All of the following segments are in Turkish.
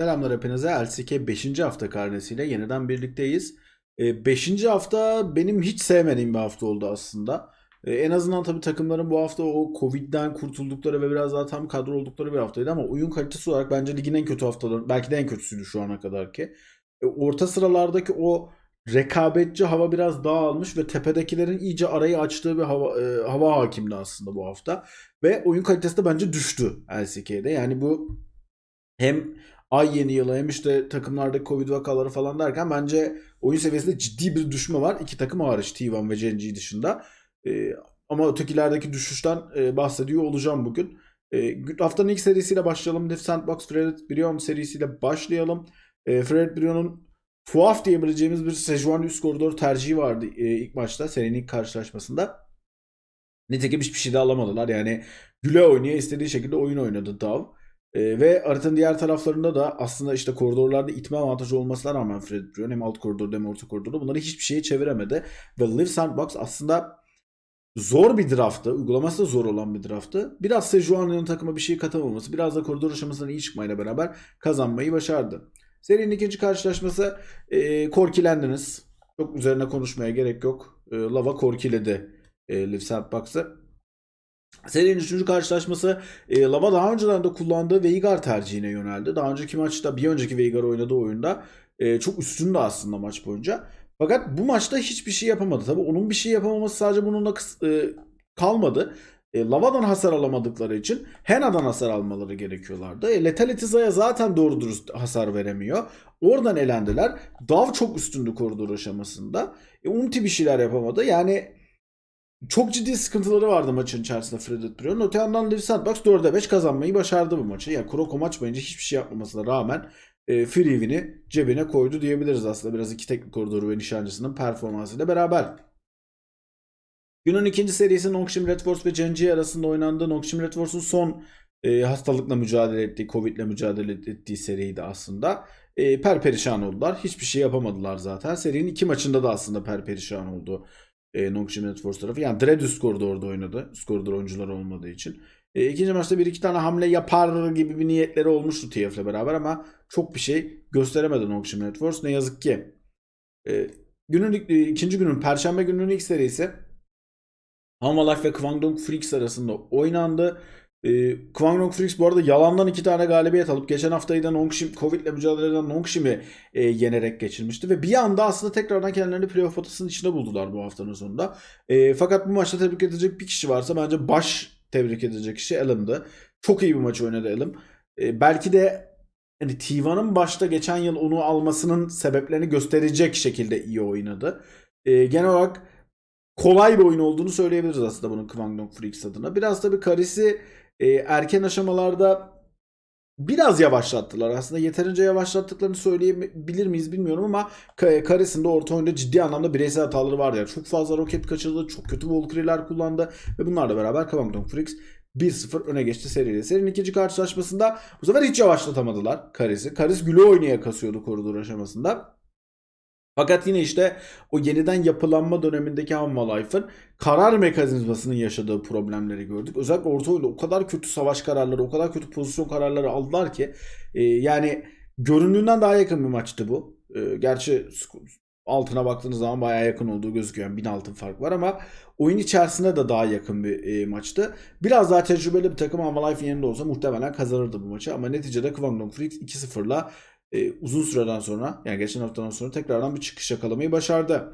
Selamlar hepinize. LCK 5. hafta karnesiyle yeniden birlikteyiz. 5. hafta benim hiç sevmediğim bir hafta oldu aslında. E, En azından tabii takımların bu hafta o Covid'den kurtuldukları ve biraz daha tam kadro oldukları bir haftaydı ama oyun kalitesi olarak bence ligin en kötü haftaları, belki de en kötüsüydü şu ana kadar ki. E, Orta sıralardaki o rekabetçi hava biraz dağılmış ve tepedekilerin iyice arayı açtığı bir hava, e, hava hakimdi aslında bu hafta. Ve oyun kalitesi de bence düştü LCK'de. Yani bu hem ay yeni yılı hem işte takımlardaki Covid vakaları falan derken bence oyun seviyesinde ciddi bir düşme var. İki takım hariç T1 ve Genji dışında. Ee, ama ötekilerdeki düşüşten e, bahsediyor olacağım bugün. E, haftanın ilk serisiyle başlayalım. Lift Sandbox Fred Brion serisiyle başlayalım. E, Fred Brion'un tuhaf diyebileceğimiz bir Sejuani üst koridor tercihi vardı e, ilk maçta. Serinin ilk karşılaşmasında. Nitekim hiçbir şey de alamadılar. Yani güle oynaya istediği şekilde oyun oynadı Dav. Ee, ve haritanın diğer taraflarında da aslında işte koridorlarda itme avantajı olmasına rağmen Fred Brion hem alt koridorda hem orta koridorda bunları hiçbir şeye çeviremedi. Ve Live Sandbox aslında zor bir drafttı. Uygulaması da zor olan bir drafttı. Biraz Sejuani'nin takıma bir şey katamaması, biraz da koridor aşamasından iyi çıkmayla beraber kazanmayı başardı. Serinin ikinci karşılaşması e, korkilendiniz. Çok üzerine konuşmaya gerek yok. E, Lava korkiledi e, Live Sandbox'ı. Serinin üçüncü karşılaşması e, Lava daha önceden de kullandığı Veigar tercihine yöneldi. Daha önceki maçta bir önceki Veigar oynadığı oyunda e, çok üstündü aslında maç boyunca. Fakat bu maçta hiçbir şey yapamadı. Tabii onun bir şey yapamaması sadece bununla e, kalmadı. E, Lava'dan hasar alamadıkları için Hena'dan hasar almaları gerekiyorlardı. E, Lethality Zaya zaten doğru dürüst hasar veremiyor. Oradan elendiler. Dav çok üstündü koridor aşamasında. E, Umti bir şeyler yapamadı. Yani çok ciddi sıkıntıları vardı maçın içerisinde Fredrik Brion'un. Öte yandan Liv Sandbox 4'e 5 kazanmayı başardı bu maçı. Yani Kuroko maç boyunca hiçbir şey yapmamasına rağmen e, Freevin'i cebine koydu diyebiliriz aslında. Biraz iki teknik koridoru ve nişancısının performansıyla beraber. Günün ikinci serisi Nongshim Red Force ve Genji arasında oynandı. Nongshim Red Force'un son e, hastalıkla mücadele ettiği, Covid'le mücadele ettiği seriydi aslında. E, perperişan oldular. Hiçbir şey yapamadılar zaten. Serinin iki maçında da aslında perperişan oldu e, Nongshim Force tarafı. Yani Dredd üst koridorda oynadı. Üst koridor oyuncuları olmadığı için. E, ikinci maçta bir iki tane hamle yapar gibi bir niyetleri olmuştu TF'le beraber ama çok bir şey gösteremedi Nongshim Red Force. Ne yazık ki. E, günün e, ikinci günün Perşembe gününün ilk serisi Hanwha Life ve Kwangdong Freaks arasında oynandı. E, Kwangdong Freaks bu arada yalandan iki tane galibiyet alıp geçen haftayı da Nongshim Covid ile mücadele eden Nongshim'i e, yenerek geçirmişti ve bir anda aslında tekrardan kendilerini playoff potasının içinde buldular bu haftanın sonunda. E, fakat bu maçta tebrik edecek bir kişi varsa bence baş tebrik edilecek kişi Elam'dı. Çok iyi bir maç oynadı Elam. E, belki de hani T1'ın başta geçen yıl onu almasının sebeplerini gösterecek şekilde iyi oynadı. E, genel olarak kolay bir oyun olduğunu söyleyebiliriz aslında bunun Kwangdong Freaks adına. Biraz tabii Karis'i e, erken aşamalarda biraz yavaşlattılar. Aslında yeterince yavaşlattıklarını söyleyebilir miyiz bilmiyorum ama Ka- Karis'in de orta oyunda ciddi anlamda bireysel hataları var ya. Çok fazla roket kaçırdı, çok kötü Valkyrie'ler kullandı ve bunlarla beraber Kwangdong Freaks 1-0 öne geçti seriyle. Serinin ikinci karşılaşmasında bu sefer hiç yavaşlatamadılar Karis'i. Karis güle oynaya kasıyordu koridor aşamasında. Fakat yine işte o yeniden yapılanma dönemindeki Hanwha Life'ın karar mekanizmasının yaşadığı problemleri gördük. Özellikle orta oyunda o kadar kötü savaş kararları, o kadar kötü pozisyon kararları aldılar ki e, yani göründüğünden daha yakın bir maçtı bu. E, gerçi altına baktığınız zaman bayağı yakın olduğu gözüküyor. Yani 1000 altın fark var ama oyun içerisinde de daha yakın bir e, maçtı. Biraz daha tecrübeli bir takım Hanwha Life yerinde olsa muhtemelen kazanırdı bu maçı ama neticede Kwangdong Freaks 2-0'la e, uzun süreden sonra yani geçen haftadan sonra tekrardan bir çıkış yakalamayı başardı.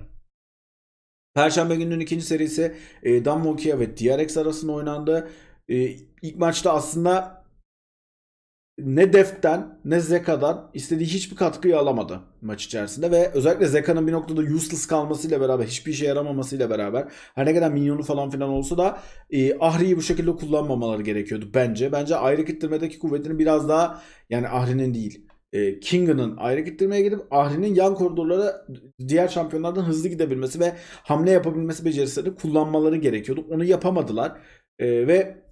Perşembe gününün ikinci serisi e, Damwon ve DRX arasında oynandı. E, ilk maçta aslında ne Deft'ten ne Zeka'dan istediği hiçbir katkıyı alamadı maç içerisinde ve özellikle Zeka'nın bir noktada useless kalmasıyla beraber hiçbir işe yaramamasıyla beraber her ne kadar minyonu falan filan olsa da e, Ahri'yi bu şekilde kullanmamaları gerekiyordu bence. Bence ayrı gittirmedeki kuvvetini biraz daha yani Ahri'nin değil e, King'ın ayrı gittirmeye gidip Ahri'nin yan koridorlara diğer şampiyonlardan hızlı gidebilmesi ve hamle yapabilmesi becerisini kullanmaları gerekiyordu. Onu yapamadılar. E, ve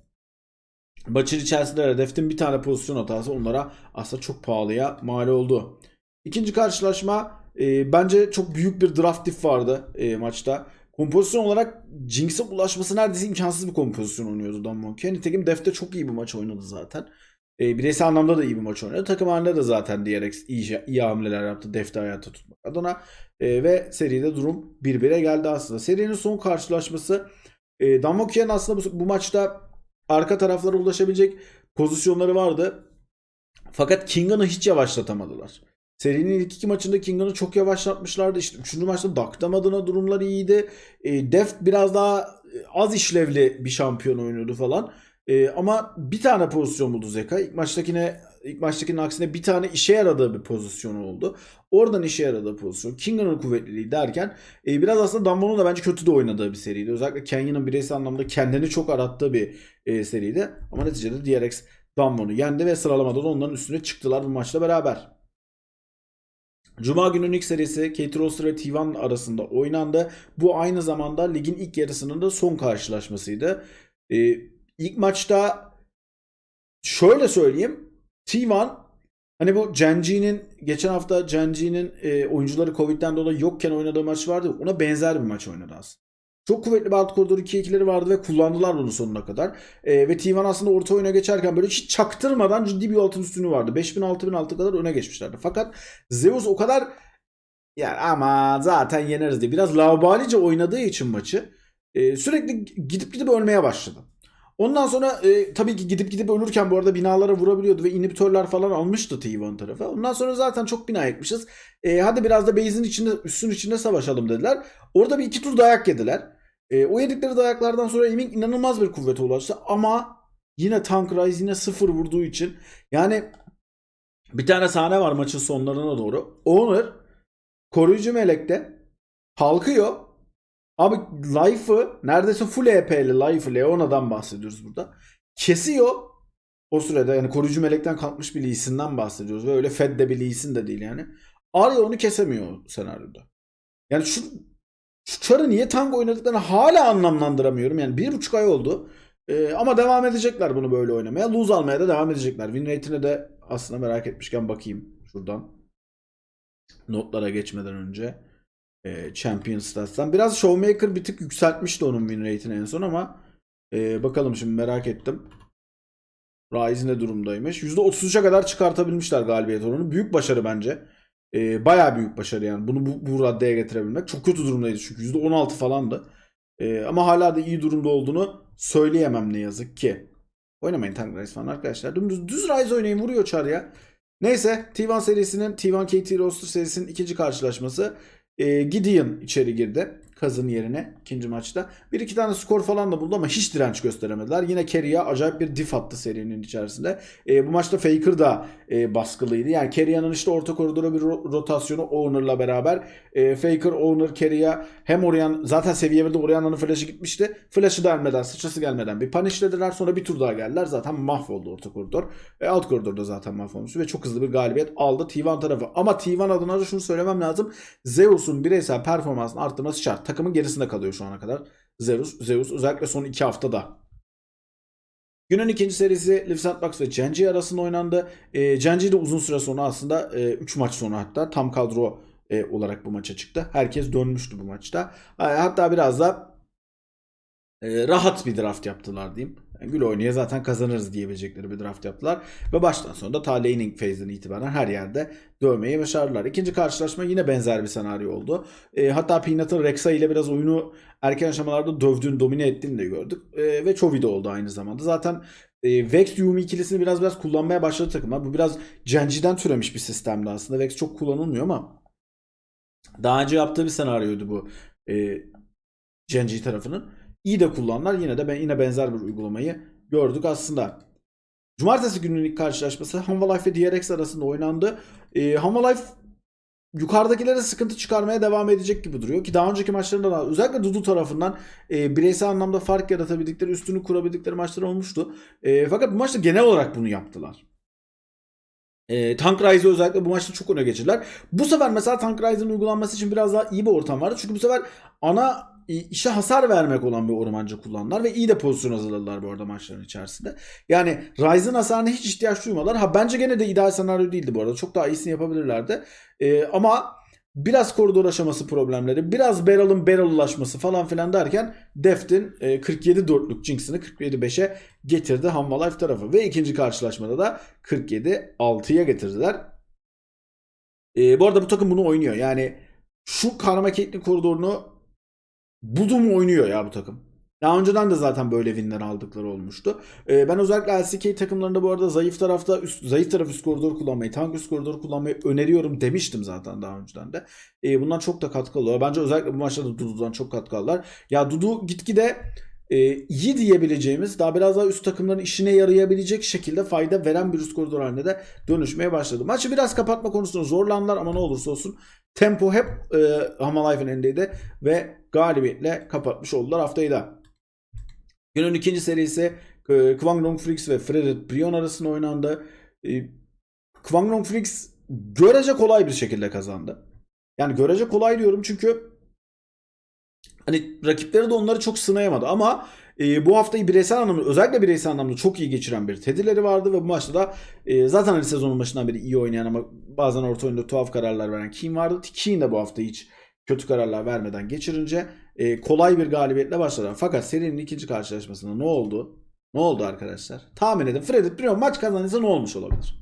maçın içerisinde Redef'in bir tane pozisyon hatası onlara aslında çok pahalıya mal oldu. İkinci karşılaşma e, bence çok büyük bir draft diff vardı e, maçta. Kompozisyon olarak Jinx'e ulaşması neredeyse imkansız bir kompozisyon oynuyordu Don Monkey. Nitekim Def'te çok iyi bir maç oynadı zaten. E, bireysel anlamda da iyi bir maç oynadı. Takım halinde de zaten DRX iyi, iyi hamleler yaptı defte hayata tutmak adına. E, ve seride durum 1-1'e geldi aslında. Serinin son karşılaşması e, Damokyan aslında bu, bu maçta arka taraflara ulaşabilecek pozisyonları vardı. Fakat Kingan'ı hiç yavaşlatamadılar. Serinin ilk iki maçında Kingan'ı çok yavaşlatmışlardı. İşte üçüncü maçta Daktam adına durumlar iyiydi. E, Deft biraz daha e, az işlevli bir şampiyon oynuyordu falan. E, ama bir tane pozisyon buldu Zeka. İlk maçtakine ilk maçtakinin aksine bir tane işe yaradığı bir pozisyon oldu. Oradan işe yaradığı pozisyon. Kingan'ın kuvvetliliği derken e, biraz aslında Damwon'un da bence kötü de oynadığı bir seriydi. Özellikle Kenya'nın bireysel anlamda kendini çok arattığı bir e, seriydi. Ama neticede DRX Damwon'u yendi ve sıralamada da onların üstüne çıktılar bu maçla beraber. Cuma günün ilk serisi Kate Roster ve T1 arasında oynandı. Bu aynı zamanda ligin ilk yarısının da son karşılaşmasıydı. Ee, ilk maçta şöyle söyleyeyim. T1 hani bu Genji'nin geçen hafta Genji'nin e, oyuncuları Covid'den dolayı yokken oynadığı maç vardı. Ona benzer bir maç oynadı aslında. Çok kuvvetli bir alt koridor 2-2'leri vardı ve kullandılar bunu sonuna kadar. E, ve T1 aslında orta oyuna geçerken böyle hiç çaktırmadan ciddi bir altın üstünü vardı. 5000-6000 kadar öne geçmişlerdi. Fakat Zeus o kadar yani ama zaten yeneriz diye biraz laubalice oynadığı için maçı e, sürekli gidip gidip ölmeye başladı. Ondan sonra e, tabii ki gidip gidip ölürken bu arada binalara vurabiliyordu ve inhibitörler falan almıştı T1 tarafı. Ondan sonra zaten çok bina ekmişiz. E, hadi biraz da base'in içinde, üstün içinde savaşalım dediler. Orada bir iki tur dayak yediler. E, o yedikleri dayaklardan sonra Aiming inanılmaz bir kuvvete ulaştı ama yine Tank Rise yine sıfır vurduğu için yani bir tane sahne var maçın sonlarına doğru. Owner koruyucu melekte kalkıyor. Abi Life'ı neredeyse full EP'li Life'ı Leona'dan bahsediyoruz burada. Kesiyor. O sürede yani koruyucu melekten kalkmış bir Lee Sin'den bahsediyoruz. Ve öyle Fed de bir Lee Sin de değil yani. Arya onu kesemiyor senaryoda. Yani şu şu çarı niye tango oynadıklarını hala anlamlandıramıyorum. Yani bir buçuk ay oldu. Ee, ama devam edecekler bunu böyle oynamaya. Lose almaya da devam edecekler. Win rate'ine de aslında merak etmişken bakayım şuradan. Notlara geçmeden önce. Ee, Champion Stats'tan. Biraz Showmaker bir tık yükseltmişti onun win rate'ini en son ama e, bakalım şimdi merak ettim. Rise ne durumdaymış? %33'e kadar çıkartabilmişler galibiyet oranı. Büyük başarı bence. E, bayağı büyük başarı yani. Bunu bu, bu raddeye getirebilmek. Çok kötü durumdaydı çünkü. %16 falandı. E, ama hala da iyi durumda olduğunu söyleyemem ne yazık ki. Oynamayın Tank Rise falan arkadaşlar. Dümdüz düz Rise oynayın vuruyor çar ya. Neyse T1 serisinin T1 KT Roster serisinin ikinci karşılaşması. E, Gideon içeri girdi. Kazın yerine ikinci maçta. Bir iki tane skor falan da buldu ama hiç direnç gösteremediler. Yine Kerry'e acayip bir diff attı serinin içerisinde. E, bu maçta Faker da e, baskılıydı. Yani Kerry'nin işte orta koridora bir ro- rotasyonu Owner'la beraber. E, Faker, Owner, Kerry'e hem Orion zaten seviye 1'de Orion'un flash'ı gitmişti. Flash'ı da gelmeden, sıçrası gelmeden bir punishlediler. Sonra bir tur daha geldiler. Zaten mahvoldu orta koridor. E, alt koridorda zaten mahvolmuştu ve çok hızlı bir galibiyet aldı T1 tarafı. Ama T1 adına da şunu söylemem lazım. Zeus'un bireysel performansını arttırması şart. Takımın gerisinde kalıyor şu ana kadar. Zeus, Zeus özellikle son iki haftada. Günün ikinci serisi Liv Sandbox ve Genji arasında oynandı. E, de uzun süre sonra aslında 3 maç sonra hatta tam kadro e, olarak bu maça çıktı. Herkes dönmüştü bu maçta. E, hatta biraz da e, rahat bir draft yaptılar diyeyim. Gül oynaya zaten kazanırız diyebilecekleri bir draft yaptılar. Ve baştan sona da ta laning phase'den itibaren her yerde dövmeyi başardılar. İkinci karşılaşma yine benzer bir senaryo oldu. E, hatta Peanut'ın Rexa ile biraz oyunu erken aşamalarda dövdüğünü, domine ettiğini de gördük. E, ve Chovy de oldu aynı zamanda. Zaten e, Vex Yumi ikilisini biraz biraz kullanmaya başladı takımlar. Bu biraz Genji'den türemiş bir sistemdi aslında. Vex çok kullanılmıyor ama daha önce yaptığı bir senaryoydu bu. E, Genji tarafının iyi de kullanlar. Yine de ben yine benzer bir uygulamayı gördük aslında. Cumartesi gününün ilk karşılaşması Hanwha Life ve DRX arasında oynandı. Ee, Hanwha Life yukarıdakilere sıkıntı çıkarmaya devam edecek gibi duruyor ki daha önceki maçlarında da özellikle Dudu tarafından e, bireysel anlamda fark yaratabildikleri, üstünü kurabildikleri maçlar olmuştu. E, fakat bu maçta genel olarak bunu yaptılar. E, Tank Rise'ı özellikle bu maçta çok öne geçirdiler. Bu sefer mesela Tank Rise'ın uygulanması için biraz daha iyi bir ortam vardı. Çünkü bu sefer ana işe hasar vermek olan bir ormancı kullandılar ve iyi de pozisyon hazırladılar bu arada maçların içerisinde. Yani Ryze'ın hasarına hiç ihtiyaç duymadılar. Ha bence gene de ideal senaryo değildi bu arada. Çok daha iyisini yapabilirlerdi. Ee, ama biraz koridor aşaması problemleri, biraz Barrel'ın Barrel'laşması falan filan derken Deft'in e, 47-4'lük Jinx'ini 47-5'e getirdi Humble Life tarafı. Ve ikinci karşılaşmada da 47-6'ya getirdiler. E, bu arada bu takım bunu oynuyor. Yani şu Karma koridorunu buldu mu oynuyor ya bu takım. Daha önceden de zaten böyle winler aldıkları olmuştu. Ee, ben özellikle LCK takımlarında bu arada zayıf tarafta üst, zayıf taraf üst koridor kullanmayı, tank üst koridor kullanmayı öneriyorum demiştim zaten daha önceden de. Ee, bundan çok da katkı alıyor. Bence özellikle bu maçta da Dudu'dan çok katkı aldılar. Ya Dudu gitgide e, iyi diyebileceğimiz daha biraz daha üst takımların işine yarayabilecek şekilde fayda veren bir üst koridor haline de dönüşmeye başladı. Maçı biraz kapatma konusunda zorlandılar ama ne olursa olsun tempo hep e, Hamalife'in elindeydi ve galibiyetle kapatmış oldular haftayı da. Günün ikinci serisi e, Kwang Frix ve Fredrik Brion arasında oynandı. E, Kwang Frix görece kolay bir şekilde kazandı. Yani görece kolay diyorum çünkü hani rakipleri de onları çok sınayamadı ama e, bu haftayı bireysel anlamda özellikle bireysel anlamda çok iyi geçiren bir Teddy'leri vardı ve bu maçta da e, zaten hani sezonun başından beri iyi oynayan ama bazen orta oyunda tuhaf kararlar veren Keen vardı. Keen de bu hafta hiç kötü kararlar vermeden geçirince e, kolay bir galibiyetle başladılar. Fakat serinin ikinci karşılaşmasında ne oldu? Ne oldu arkadaşlar? Tahmin edin. Fredrik Brion maç kazanırsa ne olmuş olabilir?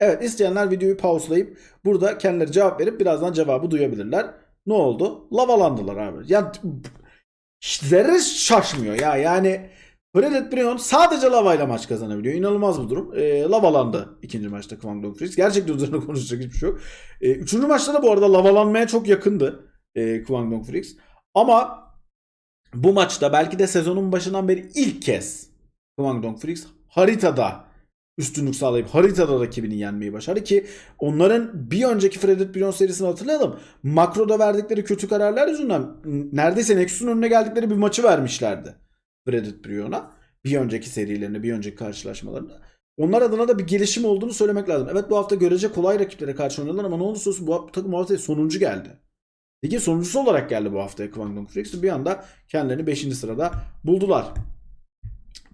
Evet isteyenler videoyu pauselayıp burada kendileri cevap verip birazdan cevabı duyabilirler. Ne oldu? Lavalandılar abi. Ya zerre şaşmıyor ya. Yani Fredrik Brion sadece lavayla maç kazanabiliyor. İnanılmaz bir durum. E, lavalandı ikinci maçta Kwang Dong Fritz. Gerçekten üzerine konuşacak hiçbir şey yok. E, üçüncü maçta da bu arada lavalanmaya çok yakındı e, Kwang Dong Fritz. Ama bu maçta belki de sezonun başından beri ilk kez Kwang Dong Frix haritada üstünlük sağlayıp haritada rakibini yenmeyi başardı ki onların bir önceki Fredrik Brion serisini hatırlayalım. Makroda verdikleri kötü kararlar yüzünden neredeyse Nexus'un önüne geldikleri bir maçı vermişlerdi Fredrik Brion'a. Bir önceki serilerinde, bir önceki karşılaşmalarında. Onlar adına da bir gelişim olduğunu söylemek lazım. Evet bu hafta görece kolay rakiplere karşı oynadılar ama ne olursa olsun bu takım bu hafta sonuncu geldi. Ligin sonuncusu olarak geldi bu haftaya Kwangdong Freaks. Bir anda kendilerini 5. sırada buldular.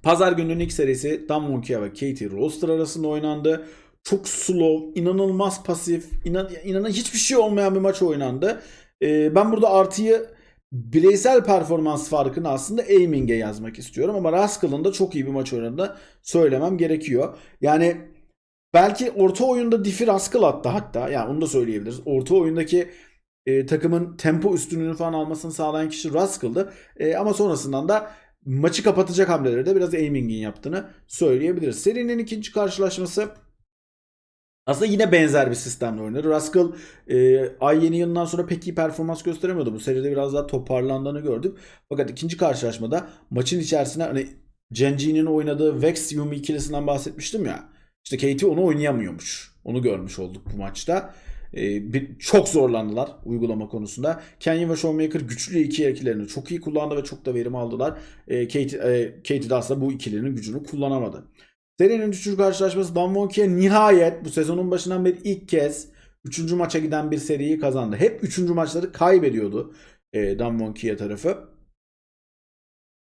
Pazar gününün ilk serisi Dan Monkia ve Katie Roster arasında oynandı. Çok slow, inanılmaz pasif, inan, inanan hiçbir şey olmayan bir maç oynandı. Ee, ben burada artıyı bireysel performans farkını aslında aiming'e yazmak istiyorum ama Rascal'ın da çok iyi bir maç oynadığını söylemem gerekiyor. Yani belki orta oyunda Diffie Rascal attı hatta yani onu da söyleyebiliriz. Orta oyundaki e, takımın tempo üstünlüğünü falan almasını sağlayan kişi Rascal'dı. E, ama sonrasından da maçı kapatacak hamleleri de biraz aiming'in yaptığını söyleyebiliriz. Serinin ikinci karşılaşması aslında yine benzer bir sistemle oynadı. Rascal e, ay yeni yılından sonra pek iyi performans gösteremiyordu. Bu seride biraz daha toparlandığını gördük. Fakat ikinci karşılaşmada maçın içerisine hani Genji'nin oynadığı Vex Yumi ikilisinden bahsetmiştim ya. İşte Katie onu oynayamıyormuş. Onu görmüş olduk bu maçta. Ee, bir, çok zorlandılar uygulama konusunda. Canyon ve Showmaker güçlü iki ikilerini çok iyi kullandı ve çok da verim aldılar. Ee, Katie, e, Katie de aslında bu ikilinin gücünü kullanamadı. Serinin üçüncü karşılaşması Dan Wonki'ye nihayet bu sezonun başından beri ilk kez üçüncü maça giden bir seriyi kazandı. Hep üçüncü maçları kaybediyordu e, Dan Wonki'ye tarafı.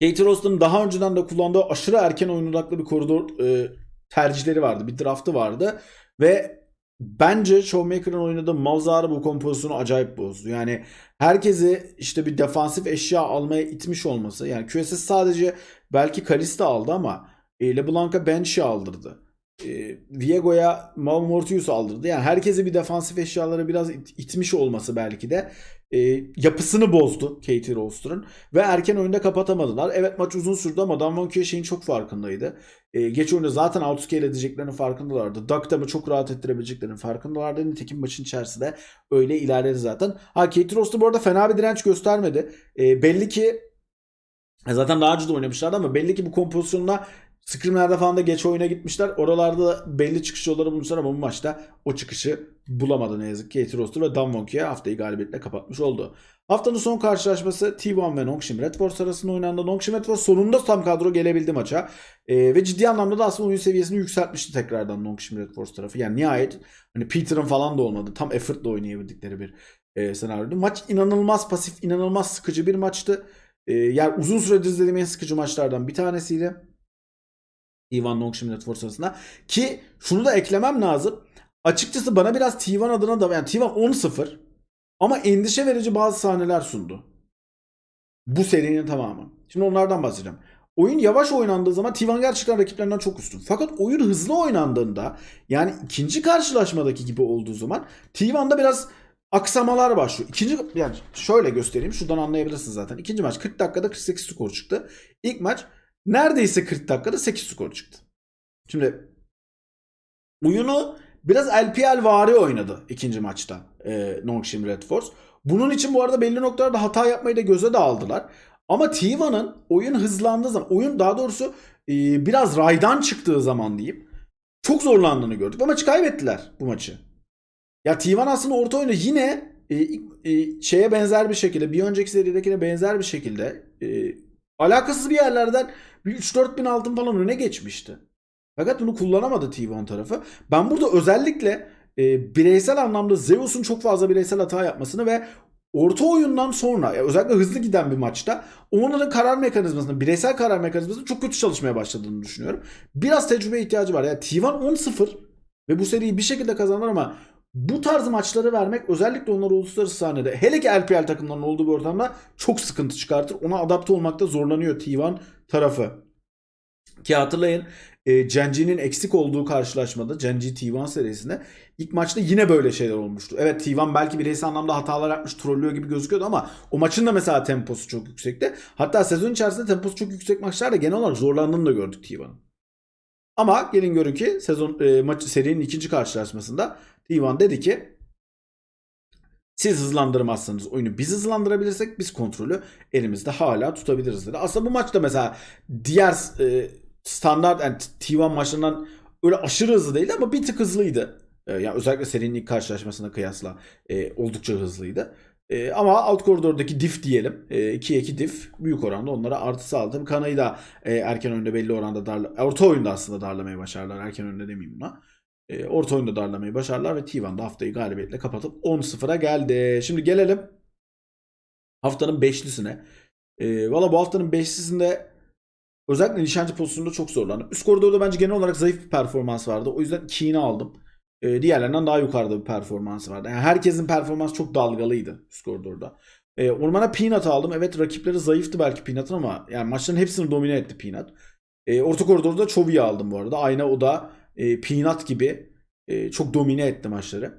Katie Rost'un daha önceden de kullandığı aşırı erken oyun odaklı bir koridor e, tercihleri vardı. Bir draftı vardı. Ve Bence Showmaker'ın oynadığı Malzahar bu kompozisyonu acayip bozdu. Yani herkesi işte bir defansif eşya almaya itmiş olması. Yani QSS sadece belki Kalista aldı ama e, LeBlanc'a Bench'i aldırdı. E, Viego'ya Malmortius aldırdı. Yani herkesi bir defansif eşyalara biraz it- itmiş olması belki de e, yapısını bozdu Katie Rolster'ın ve erken oyunda kapatamadılar. Evet maç uzun sürdü ama Dan Wonkier şeyin çok farkındaydı. E, geç oyunda zaten outscale edeceklerinin farkındalardı. Duck'tamı çok rahat ettirebileceklerinin farkındalardı. Nitekim maçın içerisinde öyle ilerledi zaten. Ha Katie Roster bu arada fena bir direnç göstermedi. E, belli ki Zaten daha önce de oynamışlardı ama belli ki bu kompozisyonla Scrimlerde falan da geç oyuna gitmişler. Oralarda belli çıkış yolları bulmuşlar ama bu maçta o çıkışı bulamadı ne yazık ki. Katie Roster ve Dan Wonki'ye haftayı galibiyetle kapatmış oldu. Haftanın son karşılaşması T1 ve Nongshim Red Force arasında oynandı. Nongshim Red Force sonunda tam kadro gelebildi maça. Ee, ve ciddi anlamda da aslında oyun seviyesini yükseltmişti tekrardan Nongshim Red Force tarafı. Yani nihayet hani Peter'ın falan da olmadı. Tam effortla oynayabildikleri bir e, senaryoydu. Maç inanılmaz pasif, inanılmaz sıkıcı bir maçtı. E, yani uzun süredir izlediğim en sıkıcı maçlardan bir tanesiydi. Ivan Nongshim Red Force arasında. Ki şunu da eklemem lazım. Açıkçası bana biraz T1 adına da yani T1 10-0 Ama endişe verici bazı sahneler sundu. Bu serinin tamamı. Şimdi onlardan bahsedeceğim. Oyun yavaş oynandığı zaman T1 gerçekten rakiplerinden çok üstün. Fakat oyun hızlı oynandığında yani ikinci karşılaşmadaki gibi olduğu zaman T1'da biraz aksamalar başlıyor. İkinci yani şöyle göstereyim şuradan anlayabilirsiniz zaten. İkinci maç 40 dakikada 48 skor çıktı. İlk maç neredeyse 40 dakikada 8 skor çıktı. Şimdi oyunu biraz LPL vari oynadı ikinci maçta e, Nongshim Red Force. Bunun için bu arada belli noktalarda hata yapmayı da göze de aldılar. Ama T1'ın oyun hızlandığı zaman, oyun daha doğrusu e, biraz raydan çıktığı zaman diyeyim. Çok zorlandığını gördük. Ve maçı kaybettiler bu maçı. Ya T1 aslında orta oyunu yine e, e, şeye benzer bir şekilde, bir önceki seridekine benzer bir şekilde e, alakasız bir yerlerden bir 3-4 bin altın falan öne geçmişti. Fakat bunu kullanamadı T1 tarafı. Ben burada özellikle e, bireysel anlamda Zeus'un çok fazla bireysel hata yapmasını ve orta oyundan sonra ya özellikle hızlı giden bir maçta onların karar mekanizmasının, bireysel karar mekanizmasının çok kötü çalışmaya başladığını düşünüyorum. Biraz tecrübe ihtiyacı var. Yani T1 10-0 ve bu seriyi bir şekilde kazanır ama bu tarz maçları vermek özellikle onları uluslararası sahnede hele ki LPL takımlarının olduğu bir ortamda çok sıkıntı çıkartır. Ona adapte olmakta zorlanıyor T1 tarafı. Ki hatırlayın e, Genji'nin eksik olduğu karşılaşmada Genji T1 serisinde ilk maçta yine böyle şeyler olmuştu. Evet T1 belki bireysel anlamda hatalar yapmış trollüyor gibi gözüküyordu ama o maçın da mesela temposu çok yüksekti. Hatta sezon içerisinde temposu çok yüksek maçlarda genel olarak zorlandığını da gördük T1'ın. Ama gelin görün ki sezon e, maç serinin ikinci karşılaşmasında T1 dedi ki siz hızlandırmazsanız oyunu biz hızlandırabilirsek biz kontrolü elimizde hala tutabiliriz dedi. Aslında bu maçta mesela diğer e, standart yani T1 maçlarından öyle aşırı hızlı değildi ama bir tık hızlıydı. E, yani özellikle serinin ilk karşılaşmasına kıyasla e, oldukça hızlıydı. E, ama alt koridordaki diff diyelim. E, 2'ye 2 diff büyük oranda onlara artı sağladı. Tabii Kanayı da e, erken oyunda belli oranda darla orta oyunda aslında darlamayı başardılar. Erken oyunda demeyeyim buna. E, orta oyunda darlamayı başardılar ve T1'da haftayı galibiyetle kapatıp 10-0'a geldi. Şimdi gelelim haftanın beşlisine. E, Valla bu haftanın beşlisinde özellikle nişancı pozisyonunda çok zorlandım. Üst koridorda bence genel olarak zayıf bir performans vardı. O yüzden Keen'i aldım. E, diğerlerinden daha yukarıda bir performans vardı. Yani herkesin performansı çok dalgalıydı üst koridorda. E, ormana Peanut aldım. Evet rakipleri zayıftı belki Peanut'ın ama yani maçların hepsini domine etti Peanut. E, orta koridorda Chovy'yi aldım bu arada. Aynı o da e, Peanut gibi e, çok domine etti maçları.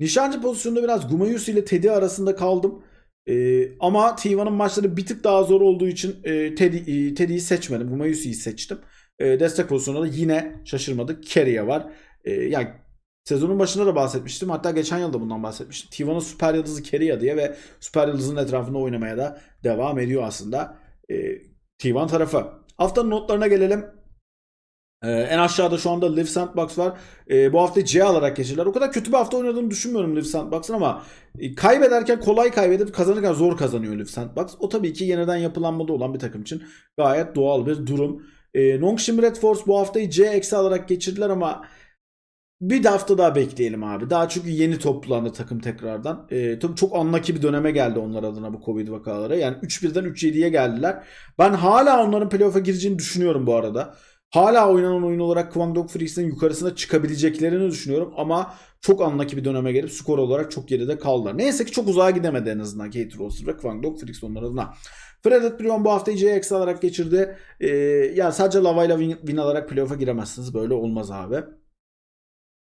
Nişancı pozisyonunda biraz Gumayusi ile Teddy arasında kaldım. E, ama T1'ın maçları bir tık daha zor olduğu için e, Teddy, e, Teddy'yi seçmedim. Gumayusi'yi seçtim. E, destek pozisyonunda da yine şaşırmadık. Keria var. E, yani sezonun başında da bahsetmiştim. Hatta geçen yılda bundan bahsetmiştim. T1'ın süper yıldızı Keria diye ve süper yıldızın etrafında oynamaya da devam ediyor aslında. E, T1 tarafı. Haftanın notlarına gelelim. Ee, en aşağıda şu anda Live Sandbox var. Ee, bu hafta C alarak geçirdiler. O kadar kötü bir hafta oynadığını düşünmüyorum Live Sandbox'ın ama e, kaybederken kolay kaybedip kazanırken zor kazanıyor Live Sandbox. O tabii ki yeniden yapılanmada olan bir takım için gayet doğal bir durum. Ee, Nongshim Red Force bu haftayı C eksi alarak geçirdiler ama bir de hafta daha bekleyelim abi. Daha çünkü yeni toplandı takım tekrardan. Ee, tabii çok anlaki bir döneme geldi onlar adına bu Covid vakaları. Yani 3-1'den 3-7'ye geldiler. Ben hala onların playoff'a gireceğini düşünüyorum bu arada. Hala oynanan oyun olarak Kwangdong Freaks'in yukarısına çıkabileceklerini düşünüyorum ama çok anlaki bir döneme gelip skor olarak çok geride kaldılar. Neyse ki çok uzağa gidemedi en azından Kate Roster ve Kwangdong Freaks onlar adına. Fredet Brion bu haftayı CX alarak geçirdi. Ee, ya sadece Lava'yla win, win alarak playoff'a giremezsiniz. Böyle olmaz abi.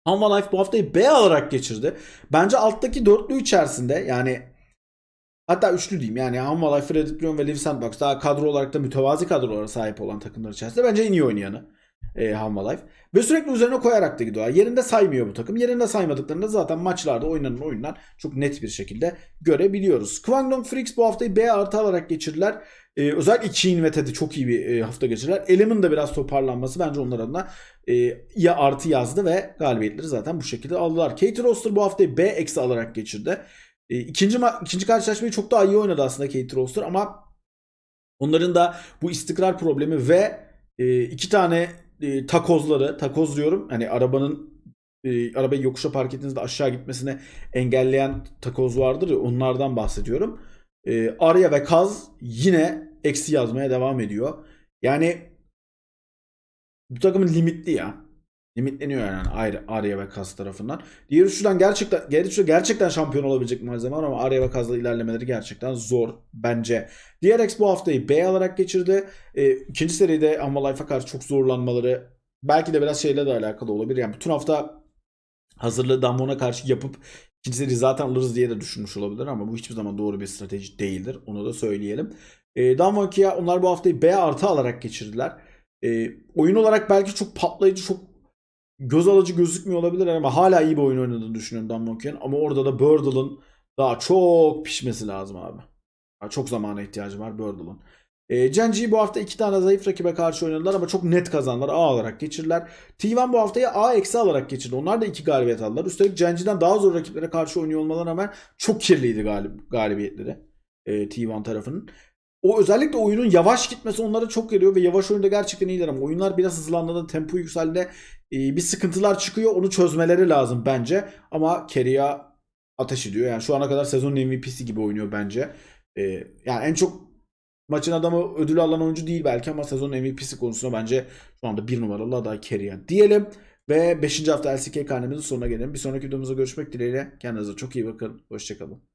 Hanwha Life bu haftayı B alarak geçirdi. Bence alttaki dörtlü içerisinde yani Hatta üçlü diyeyim yani Life, Fredrik Lyon ve Liv Sandbox daha kadro olarak da mütevazi kadrolara sahip olan takımlar içerisinde bence en iyi oynayanı e, Hanwha Life. Ve sürekli üzerine koyarak da gidiyorlar. Yerinde saymıyor bu takım. Yerinde saymadıklarında zaten maçlarda oynanan oyunlar çok net bir şekilde görebiliyoruz. Kwangdong Freaks bu haftayı B artı alarak geçirdiler. Ee, özellikle Keen ve Teddy çok iyi bir e, hafta geçirdiler. Elim'in de biraz toparlanması bence onlar adına e, ya artı yazdı ve galibiyetleri zaten bu şekilde aldılar. Kate Roster bu haftayı B eksi alarak geçirdi. E, ikinci, ikinci karşılaşmayı çok daha iyi oynadı aslında Kate Roster ama onların da bu istikrar problemi ve e, iki tane e, takozları, takoz diyorum hani arabanın e, arabayı yokuşa park ettiğinizde aşağı gitmesini engelleyen takoz vardır ya onlardan bahsediyorum. E, Arya ve Kaz yine eksi yazmaya devam ediyor. Yani bu takımın limitli ya. Limitleniyor yani ayrı Arya ve Kaz tarafından. Diğer üçlüden gerçekten diğer üçlü gerçekten şampiyon olabilecek malzeme var ama Arya ve Kaz'la ilerlemeleri gerçekten zor bence. DRX bu haftayı B alarak geçirdi. E, ikinci seride Amma Life'a karşı çok zorlanmaları belki de biraz şeyle de alakalı olabilir. Yani bütün hafta hazırlığı Damon'a karşı yapıp ikinci seriyi zaten alırız diye de düşünmüş olabilir ama bu hiçbir zaman doğru bir strateji değildir. Onu da söyleyelim. E, Damwon Kia onlar bu haftayı B artı alarak geçirdiler. E, oyun olarak belki çok patlayıcı, çok göz alıcı gözükmüyor olabilir ama hala iyi bir oyun oynadığını düşünüyorum Damwon Kia'nın. Ama orada da Birdle'ın daha çok pişmesi lazım abi. Daha çok zamana ihtiyacı var Birdle'ın. E, Genji bu hafta iki tane zayıf rakibe karşı oynadılar ama çok net kazandılar. A alarak geçirdiler. T1 bu haftayı A eksi alarak geçirdi. Onlar da iki galibiyet aldılar. Üstelik Genji'den daha zor rakiplere karşı oynuyor olmalarına rağmen çok kirliydi galib galibiyetleri. E, T1 tarafının. O özellikle oyunun yavaş gitmesi onlara çok geliyor ve yavaş oyunda gerçekten iyiler ama oyunlar biraz hızlandığında tempo yükseldiğinde e, bir sıkıntılar çıkıyor. Onu çözmeleri lazım bence. Ama Keria ateş ediyor. Yani şu ana kadar sezonun MVP'si gibi oynuyor bence. E, yani en çok maçın adamı ödül alan oyuncu değil belki ama sezonun MVP'si konusunda bence şu anda bir numaralı aday Keria diyelim. Ve 5. hafta LCK karnemizin sonuna gelelim. Bir sonraki videomuzda görüşmek dileğiyle. Kendinize çok iyi bakın. Hoşçakalın.